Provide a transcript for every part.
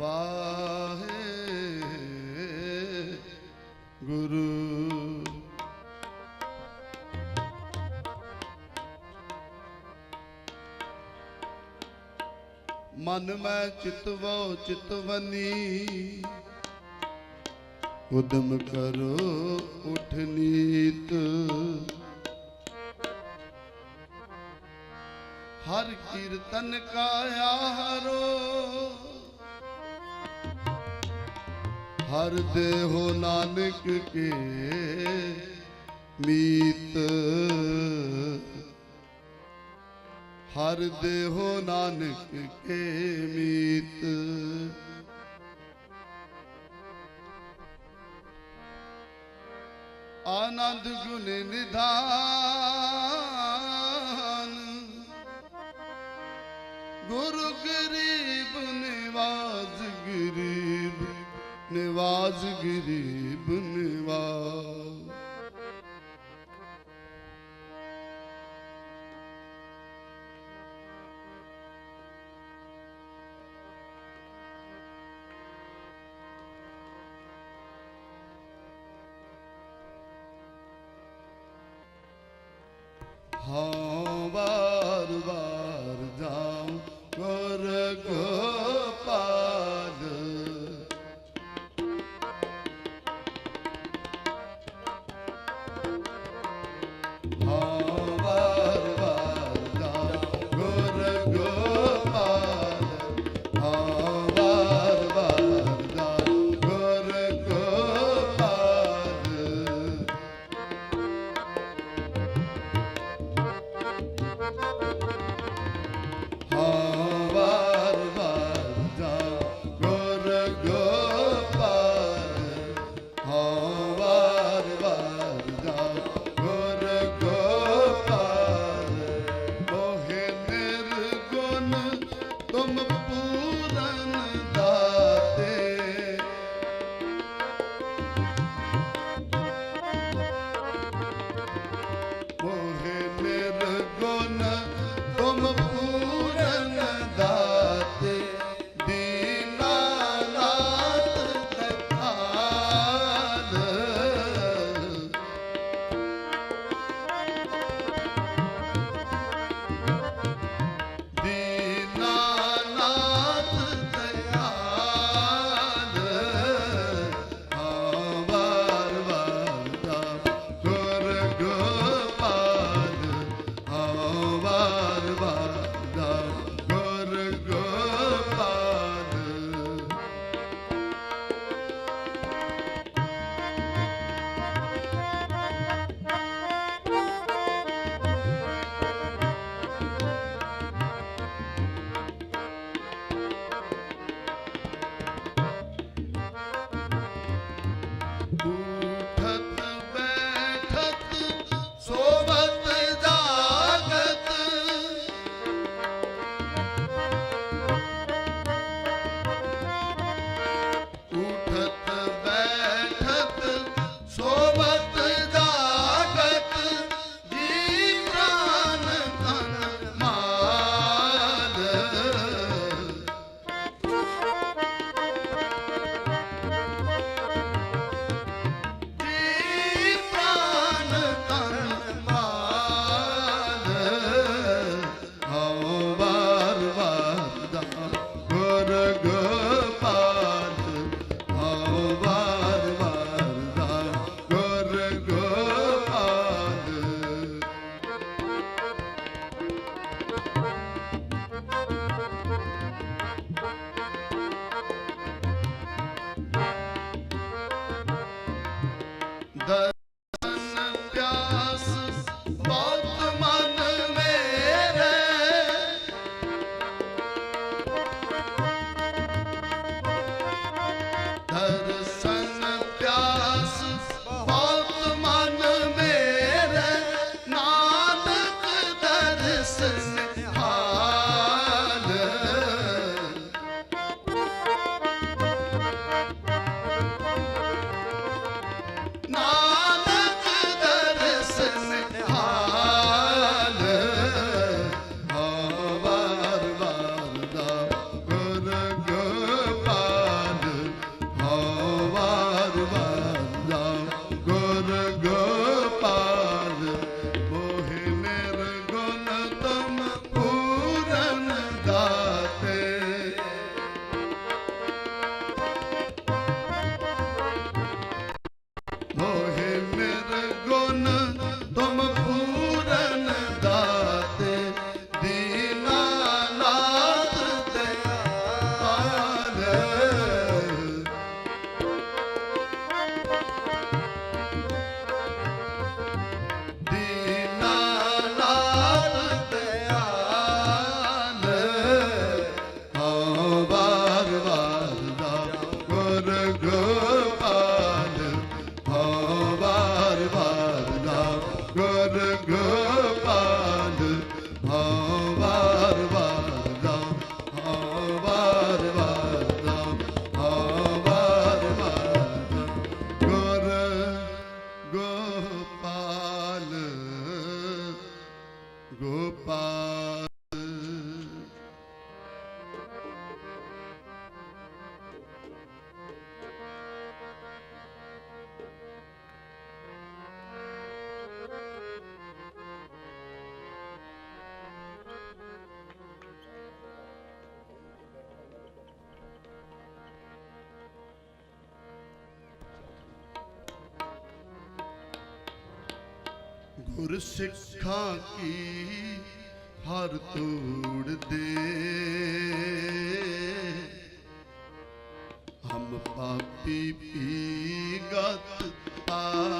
ਵਾਹੇ ਗੁਰੂ ਮਨ ਮੈਂ ਚਿਤਵੋ ਚਿਤਵਨੀ ਉਦਮ ਕਰੋ ਉਠ ਨੀਤ ਹਰ ਕੀਰਤਨ ਕਾਇਆ ਹਰੋ ਹਰ ਦੇਹੋ ਨਾਨਕ ਕੇ ਮੀਤ। ਹਰ ਦੇਹੋ ਨਾਨਕ ਕੇ ਮੀਤ। ਆਨੰਦ ਗੁਣ ਨਿਧਾਨ। ਗੁਰੂ ਗਰੀਬ ਨਿਵਾਜ ਨਿਵਾਜ ਗਰੀਬ ਨਿਵਾਜ ਹਾਂ the Gopa. ਗੁਰ ਸਿੱਖਾਂ ਕੀ ਹਰ ਤੋੜ ਦੇ। ਹਮ ਪਾਪੀ ਪੀ ਗਤ ਆ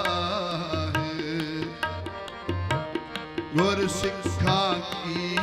শিক্ষা কি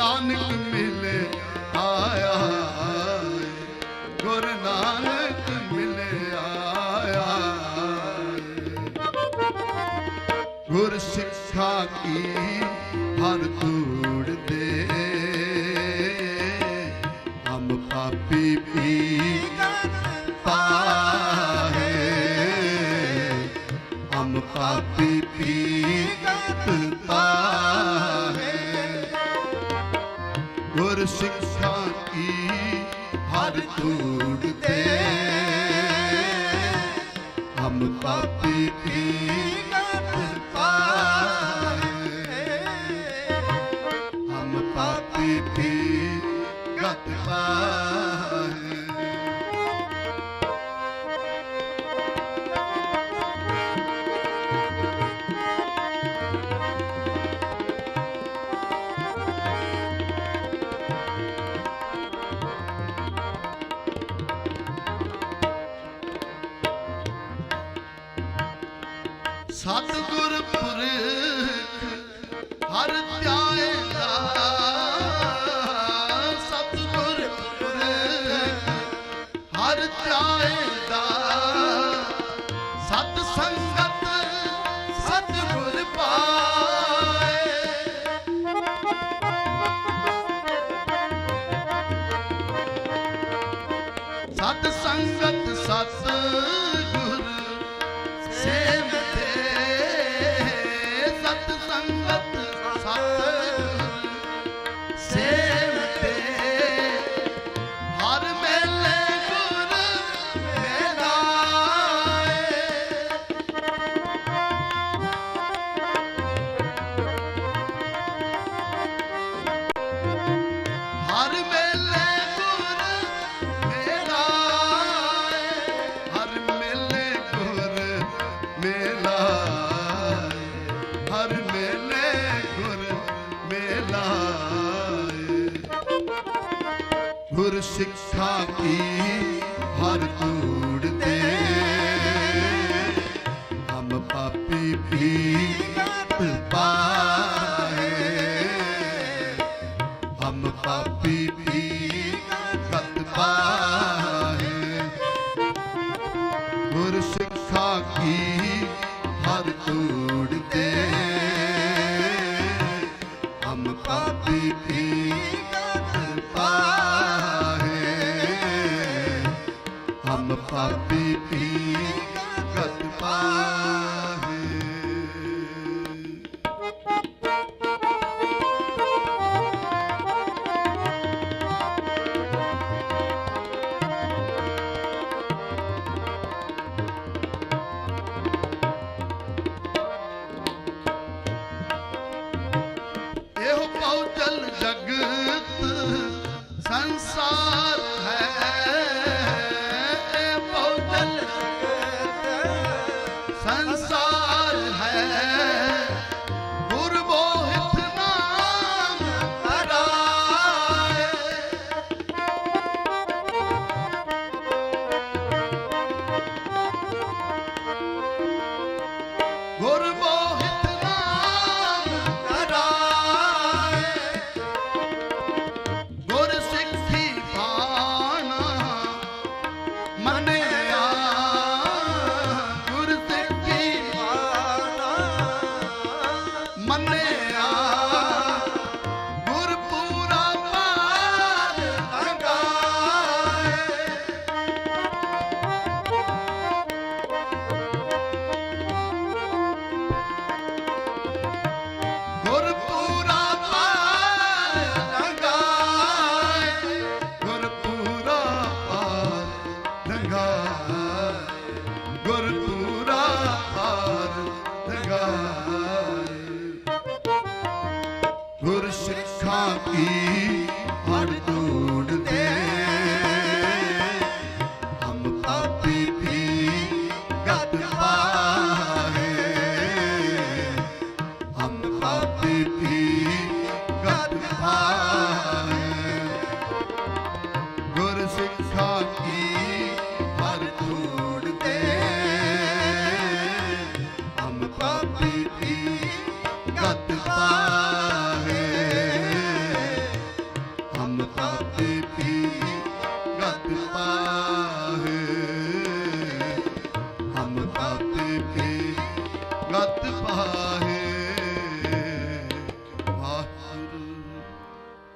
ਨਾਨਕ ਮਿਲੇ ਆਇਆ ਪਾਪੀ ਪੀਨਤ ਪਾ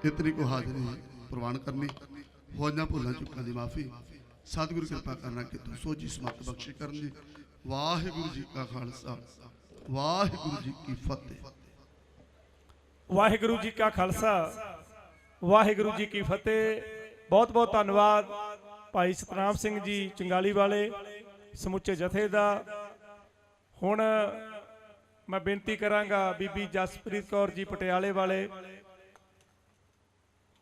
ਇਤਨੀ ਕੋ ਹਾਜ਼ਰੀ ਪ੍ਰਵਾਨ ਕਰਨੀ ਹੋਈਆਂ ਭੁੱਲਾਂ ਚੁੱਕਾਂ ਦੀ ਮਾਫੀ ਸਤਿਗੁਰੂ ਕਿਰਪਾ ਕਰਨਾ ਕਿ ਤੂੰ ਸੋਝੀ ਸਮਤ ਬਖਸ਼ੀ ਕਰਨ ਦੀ ਵਾਹਿਗੁਰੂ ਜੀ ਕਾ ਖਾਲਸਾ ਵਾਹਿਗੁਰੂ ਜੀ ਕੀ ਫਤਿਹ ਵਾਹਿਗੁਰੂ ਜੀ ਕਾ ਖਾਲਸਾ। ਵਾਹਿਗੁਰੂ ਜੀ ਕੀ ਫਤਿਹ। ਬਹੁਤ ਬਹੁਤ ਧੰਨਵਾਦ ਭਾਈ ਸਤਨਾਮ ਸਿੰਘ ਜੀ ਚੰਗਾਲੀ ਵਾਲੇ, ਸਮੁੱਚੇ ਜਥੇ ਦਾ। ਹੁਣ ਮੈਂ ਬੇਨਤੀ ਕਰਾਂਗਾ ਬੀਬੀ ਜਸਪ੍ਰੀਤ ਕੌਰ ਜੀ ਪਟਿਆਲੇ ਵਾਲੇ।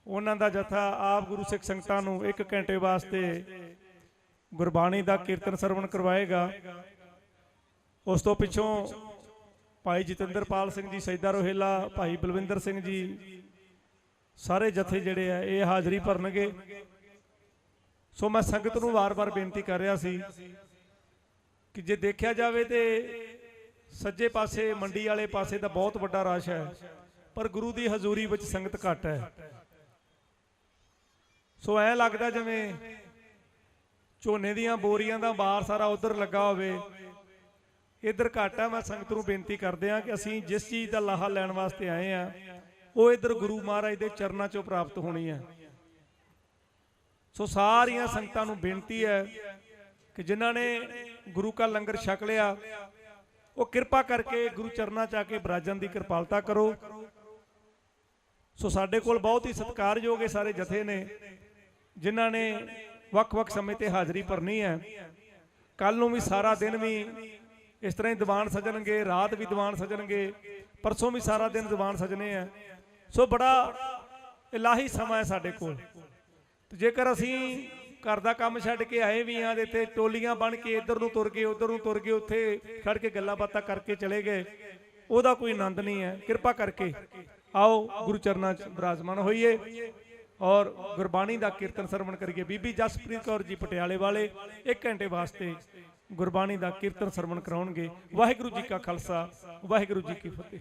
ਉਹਨਾਂ ਦਾ ਜਥਾ ਆਪ ਗੁਰੂ ਸਿੱਖ ਸੰਗਤਾਂ ਨੂੰ 1 ਘੰਟੇ ਵਾਸਤੇ ਗੁਰਬਾਣੀ ਦਾ ਕੀਰਤਨ ਸਰਵਣ ਕਰਵਾਏਗਾ। ਉਸ ਤੋਂ ਪਿੱਛੋਂ ਭਾਈ ਜਤਿੰਦਰਪਾਲ ਸਿੰਘ ਜੀ, ਸੈਦਾ ਰੋਹੇਲਾ, ਭਾਈ ਬਲਵਿੰਦਰ ਸਿੰਘ ਜੀ, ਸਾਰੇ ਜਥੇ ਜਿਹੜੇ ਆ, ਇਹ ਹਾਜ਼ਰੀ ਭਰਨਗੇ। ਸੋ ਮੈਂ ਸੰਗਤ ਨੂੰ ਵਾਰ-ਵਾਰ ਬੇਨਤੀ ਕਰ ਰਿਹਾ ਸੀ ਕਿ ਜੇ ਦੇਖਿਆ ਜਾਵੇ ਤੇ ਸੱਜੇ ਪਾਸੇ, ਮੰਡੀ ਵਾਲੇ ਪਾਸੇ ਤਾਂ ਬਹੁਤ ਵੱਡਾ ਰਸ਼ ਹੈ, ਪਰ ਗੁਰੂ ਦੀ ਹਜ਼ੂਰੀ ਵਿੱਚ ਸੰਗਤ ਘੱਟ ਹੈ। ਸੋ ਐ ਲੱਗਦਾ ਜਿਵੇਂ ਝੋਨੇ ਦੀਆਂ ਬੋਰੀਆਂ ਦਾ ਬਾਰ ਸਾਰਾ ਉਧਰ ਲੱਗਾ ਹੋਵੇ ਇਧਰ ਘਾਟਾ ਮੈਂ ਸੰਗਤ ਨੂੰ ਬੇਨਤੀ ਕਰਦੇ ਆ ਕਿ ਅਸੀਂ ਜਿਸ ਚੀਜ਼ ਦਾ ਲਾਹਾ ਲੈਣ ਵਾਸਤੇ ਆਏ ਆ ਉਹ ਇਧਰ ਗੁਰੂ ਮਹਾਰਾਜ ਦੇ ਚਰਨਾਂ ਚੋਂ ਪ੍ਰਾਪਤ ਹੋਣੀ ਹੈ। ਸੋ ਸਾਰੀਆਂ ਸੰਗਤਾਂ ਨੂੰ ਬੇਨਤੀ ਹੈ ਕਿ ਜਿਨ੍ਹਾਂ ਨੇ ਗੁਰੂ ਕਾ ਲੰਗਰ ਛਕ ਲਿਆ, ਉਹ ਕਿਰਪਾ ਕਰਕੇ ਗੁਰੂ ਚਰਨਾਂ ਚ ਆ ਕੇ ਬਰਾਜਨ ਦੀ ਕਿਰਪਾਲਤਾ ਕਰੋ। ਸੋ ਸਾਡੇ ਕੋਲ ਬਹੁਤ ਹੀ ਸਤਿਕਾਰਯੋਗ ਇਹ ਸਾਰੇ ਜਥੇ ਨੇ, ਜਿਨ੍ਹਾਂ ਨੇ ਵੱਖ-ਵੱਖ ਸਮੇਂ ਤੇ ਹਾਜ਼ਰੀ ਭਰਨੀ ਹੈ। ਕੱਲ ਨੂੰ ਵੀ ਸਾਰਾ ਦਿਨ ਵੀ ਇਸ ਤਰ੍ਹਾਂ ਹੀ ਦੀਵਾਨ ਸਜਣਗੇ, ਰਾਤ ਵੀ ਦੀਵਾਨ ਸਜਣਗੇ, ਪਰਸੋਂ ਵੀ ਸਾਰਾ ਦਿਨ ਦੀਵਾਨ ਸਜਣੇ ਆ। ਸੋ ਬੜਾ ਇਲਾਹੀ ਸਮਾਂ ਹੈ ਸਾਡੇ ਕੋਲ। ਤੇ ਜੇਕਰ ਅਸੀਂ ਘਰ ਦਾ ਕੰਮ ਛੱਡ ਕੇ ਆਏ ਵੀ ਆਂ ਦੇ ਤੇ ਟੋਲੀਆਂ ਬਣ ਕੇ ਇੱਧਰ ਨੂੰ ਤੁਰ ਗਏ, ਉੱਧਰ ਨੂੰ ਤੁਰ ਗਏ, ਉੱਥੇ ਖੜ ਕੇ ਗੱਲਾਂ ਬਾਤਾਂ ਕਰਕੇ ਚਲੇ ਗਏ, ਉਹਦਾ ਕੋਈ ਆਨੰਦ ਨਹੀਂ ਹੈ। ਕਿਰਪਾ ਕਰਕੇ ਆਓ, ਗੁਰੂ ਚਰਨਾਂ 'ਚ ਬਰਾਜਮਾਨ ਹੋਈਏ ਔਰ ਗੁਰਬਾਣੀ ਦਾ ਕੀਰਤਨ ਸਰਵਣ ਕਰੀਏ। ਬੀਬੀ ਜਸਪ੍ਰੀਤ ਕੌਰ ਜੀ ਪਟਿਆਲੇ ਵਾਲੇ 1 ਘੰਟੇ ਵਾਸਤੇ ਗੁਰਬਾਣੀ ਦਾ ਕੀਰਤਨ ਸਰਵਣ ਕਰਾਉਣਗੇ। ਵਾਹਿਗੁਰੂ ਜੀ ਕਾ ਖਾਲਸਾ ਵਾਹਿਗੁਰੂ ਜੀ ਕੀ ਫਤਿਹ।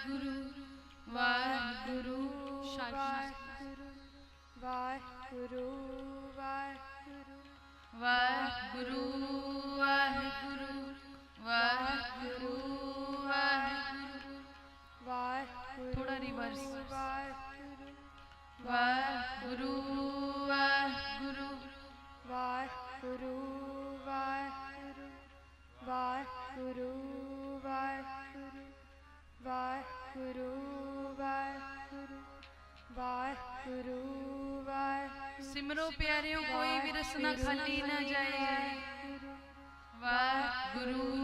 ਵਾਹਿਗੁਰੂ ਵਾਹਿਗੁਰੂ ਵਾਹਿਗੁਰੂ ਵਾਹਿਗੁਰੂ ਵਾਹਿਗੁਰੂ ਵਾਹਿਗੁਰੂ ਵਾਹਿਗੁਰੂ ਵਾਹਿਗੁਰੂ ਵਾਹਿਗੁਰੂ ਥੋੜਾ। ਵਾਹਿਗੁਰੂ ਵਾਹਿਗੁਰੂ ਵਾਹਿਗੁਰੂ ਵਾਹਿਗੁਰੂ ਵਾਹਿਗੁਰੂ ਵਾਹਿਗੁਰੂ ਵਾਹਿਗੁਰੂ ਵਾਹਿਗੁਰੂ ਵਾਹਿਗੁਰੂ ਵਾਹਿਗੁਰੂ। ਸਿਮਰੋ ਪਿਆਰਿਓ ਕੋਈ ਵੀ ਰਸਨਾ ਖਾਲੀ ਨਾ ਜਾਏ। ਵਾਹਿਗੁਰੂ